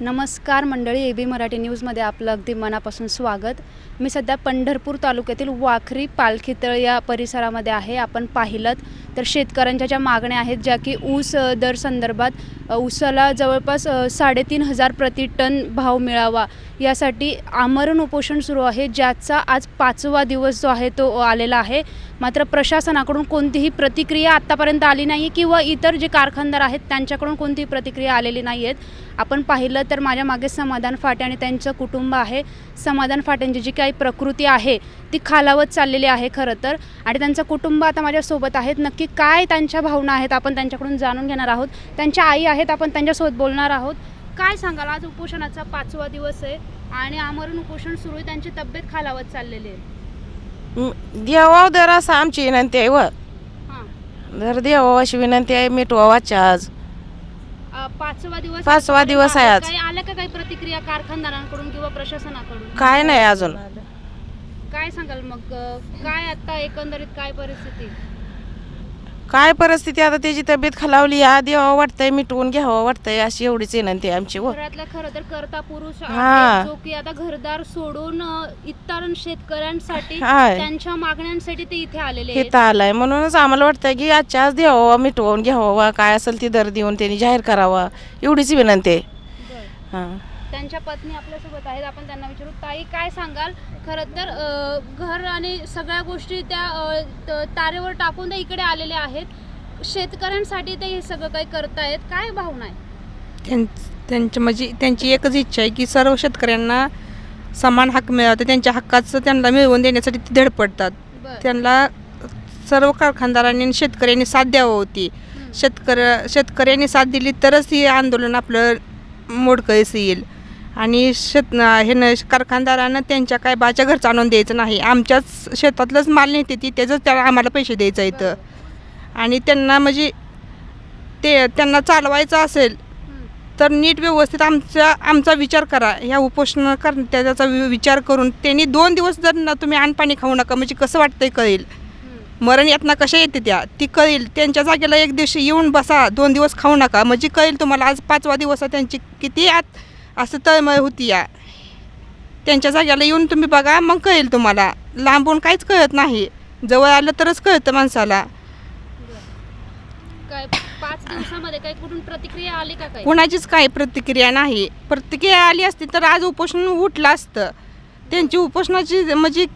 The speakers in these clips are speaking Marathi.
नमस्कार मंडळी ए बी मराठी न्यूजमध्ये आपलं अगदी मनापासून स्वागत. मी सध्या पंढरपूर तालुक्यातील वाखरी पालखीतळ या परिसरामध्ये आहे. आपण पाहिलं तर शेतकऱ्यांच्या ज्या मागण्या आहेत ज्या की ऊस दर संदर्भात ऊसाला जवळपास साडेतीन हजार प्रति टन भाव मिळावा यासाठी आमरण उपोषण सुरू आहे ज्याचा आज पाचवा दिवस जो आहे तो आलेला आहे. मात्र प्रशासनाकडून कोणतीही प्रतिक्रिया आत्तापर्यंत आली नाही आहे किंवा इतर जे कारखानदार आहेत त्यांच्याकडून कोणतीही प्रतिक्रिया आलेली नाही आहेत आपण पाहिलं तर माझ्या मागे समाधान फाटे आणि त्यांचं कुटुंब आहे. समाधान फाट्यांची जी काही प्रकृती आहे ती खालावत चाललेली आहे खरं तर. आणि त्यांचं कुटुंब आता माझ्यासोबत आहेत. नक्की काय त्यांच्या भावना आहेत आपण त्यांच्याकडून जाणून घेणार आहोत. त्यांच्या आई आहेत आपण त्यांच्यासोबत बोलणार आहोत. काय सांगाल? आज उपोषणाचा पाचवा दिवस आहे आणि आमरण उपोषण सुरू आहे. त्यांची तब्येत खालावत चाललेली आहे. देवाव दर असं आमची विनंती आहे व. हां. दर देवाव अशी विनंती आहे मिटवावाच्या आज. पाचवा दिवस पाचवा दिवस आहे आज. आल्या का काही प्रतिक्रिया कारखानदारांकडून किंवा प्रशासनाकडून? काय नाही अजून. काय सांगाल मग? काय आता एकंदरीत काय परिस्थिती? काय परिस्थिती आता त्याची तब्येत खालावली या देवा वाटतंय मिटवून घ्यावं वाटतंय अशी एवढीच विनंती आहे आमची व घरातला खरं तर करता पुरुष आहे, हा. जो की आता घरदार सोडून अ, इतर शेतकऱ्यांसाठी हाय. त्यांच्या मागण्यांसाठी ते इथे आलेले हे आहेत आलाय म्हणूनच आम्हाला वाटतंय की आजच्या आज द्यावा मिटवून घ्यावा काय असेल ती दर देऊन त्यांनी जाहीर करावा एवढीच विनंती आहे बरं. हां त्यांच्या पत्नी आपल्यासोबत आहेत. आपण त्यांना विचारू. ताई काय सांगाल? खरं तर घर आणि सगळ्या गोष्टी त्या तारेवर टाकून ते इकडे आलेले आहेत. शेतकऱ्यांसाठी ते हे सगळं काही करतायत. काय भावना आहे? त्यां त्यांच्या म्हणजे त्यांची एकच इच्छा आहे की सर्व शेतकऱ्यांना समान हक्क मिळावा. त्यांच्या हक्काचं त्यांना मिळवून देण्यासाठी ते धडपडतात. त्यांना सर्व कारखानदारांनी आणि शेतकऱ्यांनी साथ द्यावं होती. शेतकऱ्या शेतकऱ्यांनी साथ दिली तरच हे आंदोलन आपलं मोडकळीस येईल. आणि शेत हे न कारखानदारानं त्यांच्या काय बाच्या घरचं आणून द्यायचं नाही. आमच्याच शेतातलंच माल नेते ती त्याचंच त्याला आम्हाला पैसे द्यायचं इथं. आणि त्यांना म्हणजे ते त्यांना चालवायचं असेल तर नीट व्यवस्थित आमचा आमचा विचार करा. ह्या उपोषण कर त्याचा वि- विचार करून त्यांनी दोन दिवस जर ना तुम्ही आणपाणी खाऊ नका म्हणजे कसं वाटतंय कळेल. मरण यातना कशा येते त्या? ती कळेल. त्यांच्या जागेला एक दिवशी येऊन बसा. दोन दिवस खाऊ नका. म्हणजे कळेल तुम्हाला आज पाचवा दिवस आहे त्यांची किती आत असं तळमळ होती या. त्यांच्या जागेला येऊन तुम्ही बघा मग कळेल तुम्हाला. लांबून काहीच कळत नाही. जवळ आलं तरच कळतं माणसाला. काय पाच दिवसामध्ये काही कुठून प्रतिक्रिया आली का काही? कुणाचीच काही प्रतिक्रिया नाही. प्रतिक्रिया आली असती तर आज उपोषण उठलं असतं. त्यांची उपोषणाची म्हणजे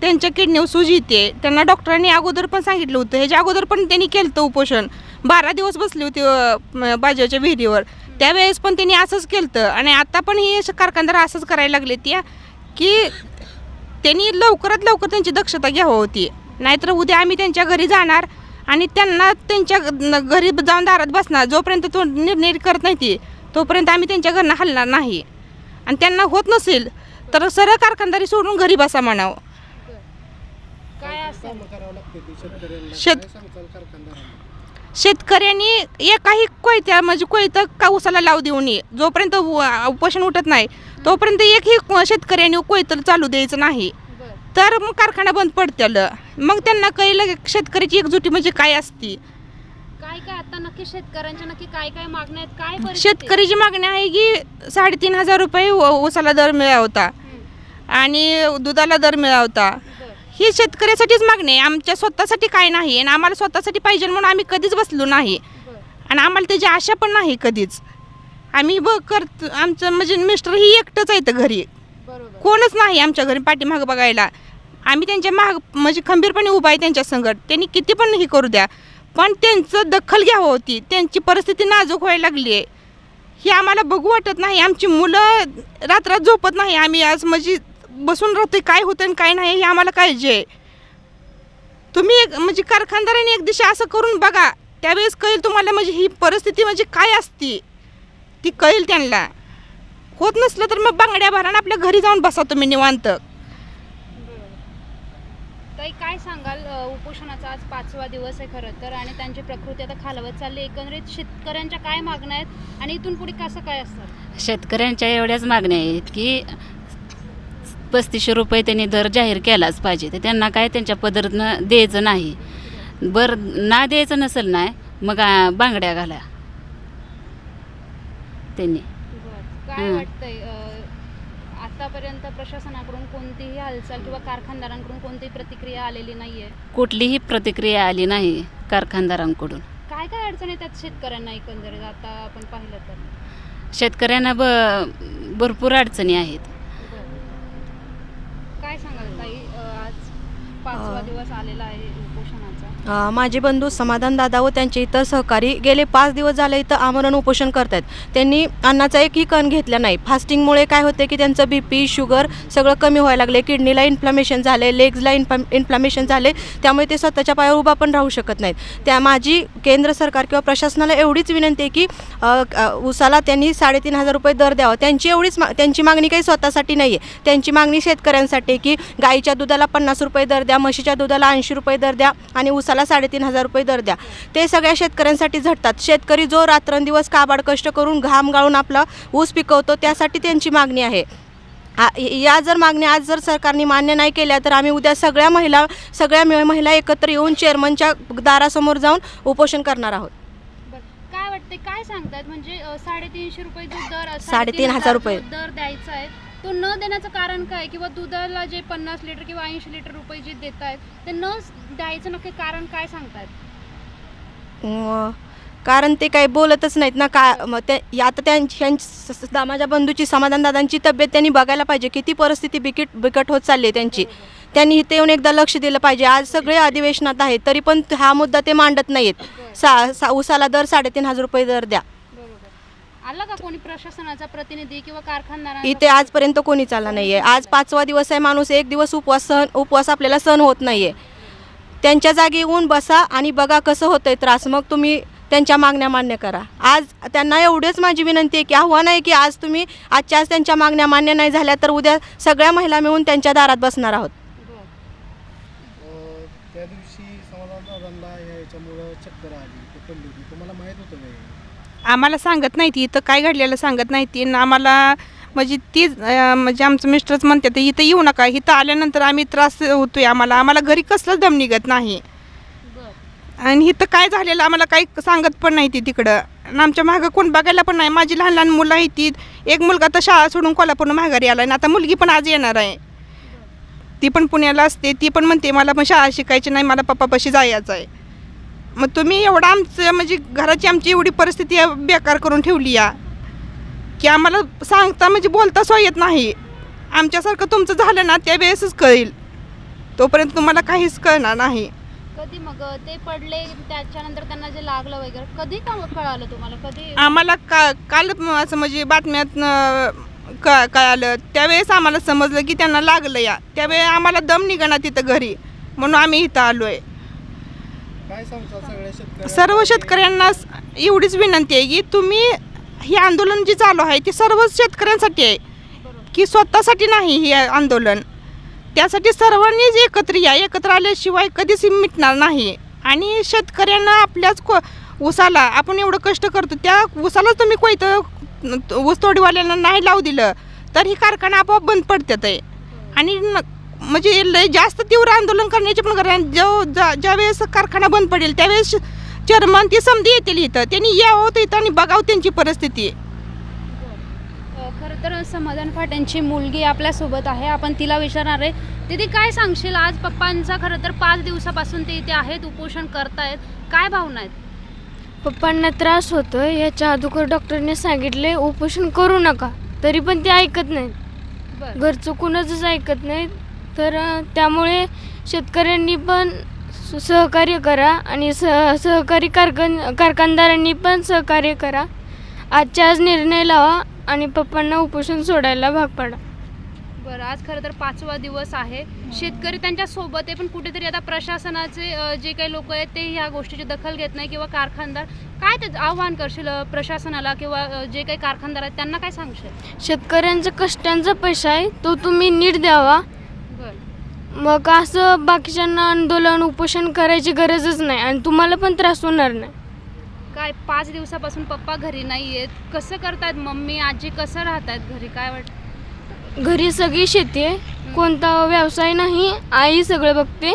त्यांच्या किडनीवर सूज येते. त्यांना डॉक्टरांनी अगोदर पण सांगितलं होतं. ह्याच्या अगोदर पण त्यांनी केलं होतं उपोषण. बारा दिवस बसले होते बाजूच्या विहिरीवर. त्यावेळेस पण त्यांनी असंच केलं आणि आता पण हे असे कारखानदार असंच करायला लागले त्या की त्यांनी लवकरात लवकर त्यांची दक्षता घ्यावी होती. नाहीतर उद्या आम्ही त्यांच्या घरी जाणार आणि त्यांना त्यांच्या घरी जाऊन दारात बसणार. जोपर्यंत तो निर्णय करत नाही ती तोपर्यंत आम्ही त्यांच्या घरनं हलणार नाही. आणि त्यांना होत नसेल तर सरळ कारखानदारी सोडून घरी बसा म्हणावं. काय शेत शेतकऱ्यांनी एकाही कोयत्या म्हणजे कोयतं का उसाला लावू देऊ नये जोपर्यंत उपोषण उठत नाही तोपर्यंत एकही शेतकऱ्यांनी कोयतं चालू द्यायचं नाही. तर मग कारखाना बंद पडत्याल मग त्यांना कळलं शेतकऱ्याची एकजुटी म्हणजे काय असती? काय काय आता नक्की शेतकऱ्यांच्या नक्की काय काय मागण्या आहेत? काय? शेतकरीची मागणी आहे की साडेतीन हजार रुपये उसाला दर मिळावता. आणि दुधाला दर मिळावता. ही शेतकऱ्यासाठीच मागणी आहे. आमच्या स्वतःसाठी काय नाही आणि आम्हाला स्वतःसाठी पाहिजे म्हणून आम्ही कधीच बसलो नाही. आणि आम्हाला त्याची आशा पण नाही कधीच. आम्ही बघ करत आमचं म्हणजे मिस्टर ही एकटंच आहे इथं घरी कोणच नाही आमच्या घरी पाठीमागं बघायला. आम्ही त्यांच्या माग म्हणजे खंबीरपणे उभा आहे त्यांच्या संकट त्यांनी किती पण हे करू द्या. पण त्यांचं दखल घ्यावं होती. त्यांची परिस्थिती नाजूक व्हायला लागली आहे ही आम्हाला बघू वाटत नाही. आमची मुलं रात्रात झोपत नाही. आम्ही आज म्हणजे बसून राहतोय काय होतं आणि काय नाही हे आम्हाला काळजी आहे. तुम्ही एक म्हणजे कारखानदाराने एक दिवशी असं करून बघा त्यावेळेस कळेल तुम्हाला म्हणजे ही परिस्थिती म्हणजे काय असती. ती कळेल त्यांना. होत नसलं तर मग बांगड्या भरा आपल्या घरी जाऊन बसा तुम्ही निवांत. ताई काय सांगाल? अ, उपोषणाचा आज पाचवा दिवस आहे खरं तर आणि त्यांची प्रकृती आता खालवत चालली. एकंदरीत शेतकऱ्यांच्या काय मागण्या आहेत आणि इथून पुढे कसं काय असतं? शेतकऱ्यांच्या एवढ्याच मागण्या आहेत की पस्तीसशे रुपये त्यांनी दर जाहीर केलाच पाहिजे. तर त्यांना काय त्यांच्या पदरनं द्यायचं नाही. बरं ना द्यायचं नसेल नाही मग बांगड्या घाला. त्यांनी. आतापर्यंत प्रशासनाकडून कोणतीही हालचाल किंवा कारखानदारांकडून कोणतीही प्रतिक्रिया आलेली नाहीये? कुठलीही प्रतिक्रिया आली नाही कारखानदारांकडून. काय काय अडचणी येतात शेतकऱ्यांना एकंदरीत? आता आपण पाहिलं तर. शेतकऱ्यांना ब भरपूर अडचणी आहेत. काय सांगाल ताई? आज पाचवा दिवस आलेला आहे. माझे बंधू समाधान दादा व त्यांचे इतर सहकारी गेले पाच दिवस झाले इथं आमरण उपोषण करत आहेत त्यांनी अन्नाचा एकही कण घेतला नाही. फास्टिंगमुळे काय होते की त्यांचं बी पी शुगर सगळं कमी व्हायला लागले. किडनीला इन्फ्लॅमेशन झाले लेग्सला इन्फ्ला इन्फ्लॅमेशन झाले. त्यामुळे ते स्वतःच्या पायावर उभा पण राहू शकत नाहीत. त्या माझी केंद्र सरकार किंवा प्रशासनाला एवढीच विनंती आहे की उसाला त्यांनी साडेतीन हजार रुपये दर द्यावा. त्यांची एवढीच मा त्यांची मागणी काही स्वतःसाठी नाही आहे त्यांची मागणी शेतकऱ्यांसाठी की गाईच्या दुधाला पन्नास रुपये दर द्या म्हशीच्या दुधाला ऐंशी रुपये दर द्या आणि उसाला साडेतीन हजार रुपये दर द्या. ते सगळ्या शेतकऱ्यांसाठी झटतात. शेतकरी जो रात्रंदिवस काबाड कष्ट करून घाम गाळून आपला ऊस पिकवतो त्यासाठी त्यांची मागणी आहे. या जर मागण्या आज जर सरकारने मान्य नाही केल्या तर आम्ही उद्या सगळ्या महिला सगळ्या महिला एकत्र येऊन चेअरमनच्या दारासमोर जाऊन उपोषण करणार आहोत. काय वाटते काय सांगतात? म्हणजे साडेतीनशे रुपये जो दर अ, साडेतीन हजार रुपये. दर द्यायचा आहे तो न देण्याचं कारण काय? किंवा दुधाला जे पन्नास लिटर किंवा ऐंशी लिटर रुपये जे देत आहेत ते न द्यायचं नक्की कारण काय सांगतायत? अं, कारण ते काही बोलतच नाहीत ना. का मग ते आता त्यांची ह्यांची दा- माझ्या बंधूची समाधानदादांची तब्येत त्यांनी बघायला पाहिजे. किती परिस्थिती बिकट बिकट होत चालली आहे त्यांची. त्यांनी इथे येऊन एकदा लक्ष दिलं पाहिजे. आज सगळे अधिवेशनात आहेत तरी पण हा मुद्दा ते मांडत नाहीत. सा सा उसाला दर साडेतीन हजार रुपये दर द्या. आला का कोणी प्रशासनाचा प्रतिनिधी किंवा कारखानदारांचा? इथे आजपर्यंत कोणी चालला नाही आहे आज पाचवा दिवस आहे माणूस एक दिवस उपवास सहन उपवास आपल्याला सहन होत नाही आहे त्यांच्या जागी येऊन बसा आणि बघा कसं होतं आहे त्रास. मग तुम्ही त्यांच्या मागण्या मान्य करा. आज त्यांना एवढेच माझी विनंती आहे की आव्हान आहे की आज तुम्ही आजच्या आज त्यांच्या मागण्या मान्य नाही झाल्या तर उद्या सगळ्या महिला मिळून त्यांच्या दारात बसणार आहोत. त्या दिवशी याच्यामुळं चक्कर आली. ते पडली होती. तुम्हाला माहीत होतं का हे? आम्हाला सांगत नाही ती इथं काय घडलेलं सांगत नाही ती. आणि आम्हाला म्हणजे ती म्हणजे आमचं मिस्टरच म्हणतात इथं येऊ नका इथं आल्यानंतर आम्ही त्रास होतोय आम्हाला. आम्हाला घरी कसलंच दम निघत नाही. आणि इथं काय झालेलं आम्हाला काही सांगत पण नाही ती तिकडं. आणि आमच्या मागं कोण बघायला पण नाही. माझी लहान लहान मुलं आहेत ती. एक मुलगा तर शाळा सोडून कोल्हापूरनं माघारी आला आणि आता मुलगी पण आज येणार आहे. ती पण पुण्याला असते. ती पण म्हणते मला पण शाळा शिकायची नाही. मला पप्पापाशी जायचं आहे. मग तुम्ही एवढं आमचं म्हणजे घराची आमची एवढी परिस्थिती बेकार करून ठेवली या. की आम्हाला सांगता म्हणजे बोलता सो येत नाही. आमच्यासारखं तुमचं झालं ना त्यावेळेसच कळेल. तोपर्यंत तुम्हाला काहीच कळणार नाही. कधी मग ते पडले त्याच्यानंतर त्यांना जे लागलं वगैरे कधी का कळालं तुम्हाला? कधी? आम्हाला का काल असं म्हणजे बातम्यात क कळालं. त्यावेळेस आम्हाला समजलं की त्यांना लागलं या. त्यावेळी आम्हाला दम निघणार तिथं घरी. म्हणून आम्ही इथं आलो आहे काय सांगता सगळ्या शेतकऱ्या सर्व शेतकऱ्यांना एवढीच विनंती आहे की तुम्ही हे आंदोलन जे चालू आहे ते सर्व शेतकऱ्यांसाठी आहे. की स्वतःसाठी नाही हे आंदोलन. त्यासाठी सर्वांनीच एकत्र या. एकत्र आल्याशिवाय कधीच मिटणार नाही. आणि शेतकऱ्यांना आपल्याच को ऊसाला आपण एवढं कष्ट करतो त्या ऊसालाच तुम्ही कोयतं ऊसतोडीवाल्यांना नाही लावू दिलं तर ही कारखाना आपोआप बंद पडतात आहे. आणि न म्हणजे लय जास्त तीव्र आंदोलन करण्याची पण गरज जो ज्या ज्यावेळेस कारखाना बंद पडेल त्यावेळेस चेअरमन ती संधी येतील इथं. त्यांनी यावं तर इथं आणि बघावं त्यांची परिस्थिती. खरं तर समाधान फाट्यांची मुलगी आपल्यासोबत आहे. आपण तिला विचारणार आहे दीदी काय सांगशील? आज पप्पांचा खरं तर पाच दिवसापासून ते इथे आहेत उपोषण करतायत. काय भावना आहेत? पप्पांना त्रास होतोय. याच्या अगोदर डॉक्टरने सांगितले उपोषण करू नका. तरी पण ते ऐकत नाहीत. बरं. घरचं कुणाचंच ऐकत नाहीत. तर त्यामुळे शेतकऱ्यांनी पण सहकार्य करा आणि सह सहकारी कारखान कारखानदारांनी पण सहकार्य करा. आजच्या आज निर्णय लावा आणि पप्पांना उपोषण सोडायला भाग पाडा. बरं आज खरं तर पाचवा दिवस आहे. शेतकरी त्यांच्यासोबत आहे पण कुठेतरी आता प्रशासनाचे जे काही लोक आहेत ते ह्या गोष्टीची दखल घेत नाही किंवा कारखानदार काय ते आव्हान करशील प्रशासनाला किंवा जे काही कारखानदार आहेत त्यांना काय सांगशील? शेतकऱ्यांचा कष्टांचा पैसा आहे तो तुम्ही नीट द्यावा. मग असं बाकीच्यांना आंदोलन उपोषण करायची गरजच नाही आणि तुम्हाला पण त्रास होणार नाही. काय पाच दिवसापासून पप्पा घरी नाही आहेत कसं करतायत मम्मी आजी कसं राहतायत घरी? काय वाटतं घरी सगळी शेती आहे. कोणता व्यवसाय नाही. आई सगळं बघते.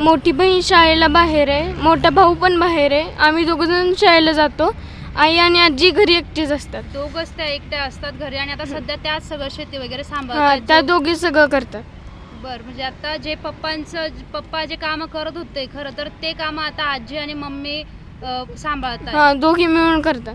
मोठी बहीण शाळेला बाहेर आहे. मोठा भाऊ पण बाहेर आहे. आम्ही दोघंजण शाळेला जातो. आई आणि आजी घरी एकटीच असतात. दोघच त्या एकट्या असतात घरी आणि आता सध्या त्याच सगळं शेती वगैरे हा सांभाळतात. त्या दोघी सगळं करतात. बर म्हणजे आता जे पप्पांचं पप्पा जे काम करत होते खरं तर ते काम आता आजी आणि मम्मी अ, सांभाळतात. हा दोघी मिळून करतात.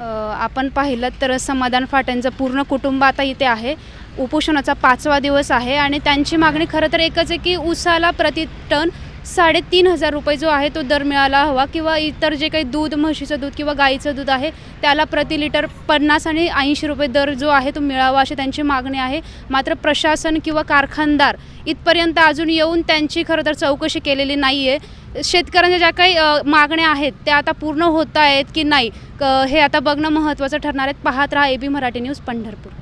अ, आपण पाहिलं तर समाधान फाट्यांचं पूर्ण कुटुंब आता इथे आहे. उपोषणाचा पाचवा दिवस आहे आणि त्यांची मागणी खरं तर एकच आहे की उसाला प्रति टन साडेतीन हजार रुपये जो आहे तो दर मिळाला हवा किंवा इतर जे काही दूध म्हशीचं दूध किंवा गाईचं दूध आहे त्याला प्रति लिटर पन्नास आणि ऐंशी रुपये दर जो आहे तो मिळावा अशी त्यांची मागणी आहे. मात्र प्रशासन किंवा कारखानदार इथपर्यंत अजून येऊन त्यांची खरं तर चौकशी केलेली नाही आहे शेतकऱ्यांच्या ज्या काही मागण्या आहेत त्या आता पूर्ण होत आहेत की नाही क- हे आता बघणं महत्त्वाचं ठरणार आहेत. पाहत राहा A B Marathi news Pandharpur.